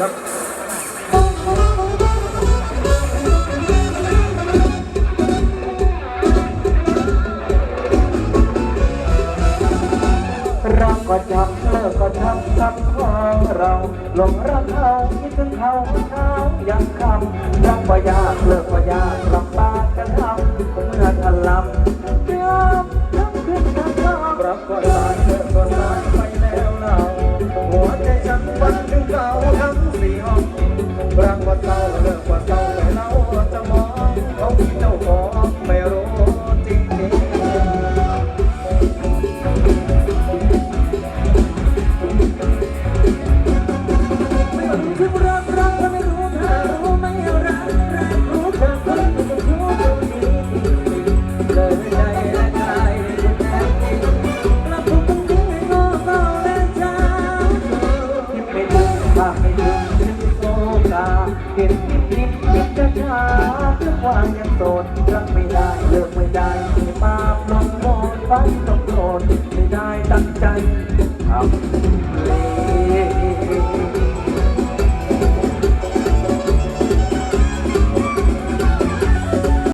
ครับรักก็จับเลิกก็ทำทำของเราหลงรักเขาคิดถึงเขาเช้ายังคำรักก็ยากเลย ทั้งสี่ห้องรักก็เศร้าเลิกว่าเศร้าแต่เราจะมองเขาที่เจ้าของไม่รู้จริงๆคือรักรักก็ไม่รู้เก็บนิดนิดนิดจะช้าเพื่อความยังโสดรักไม่ได้เลิกไม่ได้ที่มาลงโทษไปต้องโทษไม่ได้ตั้งใจทำเลย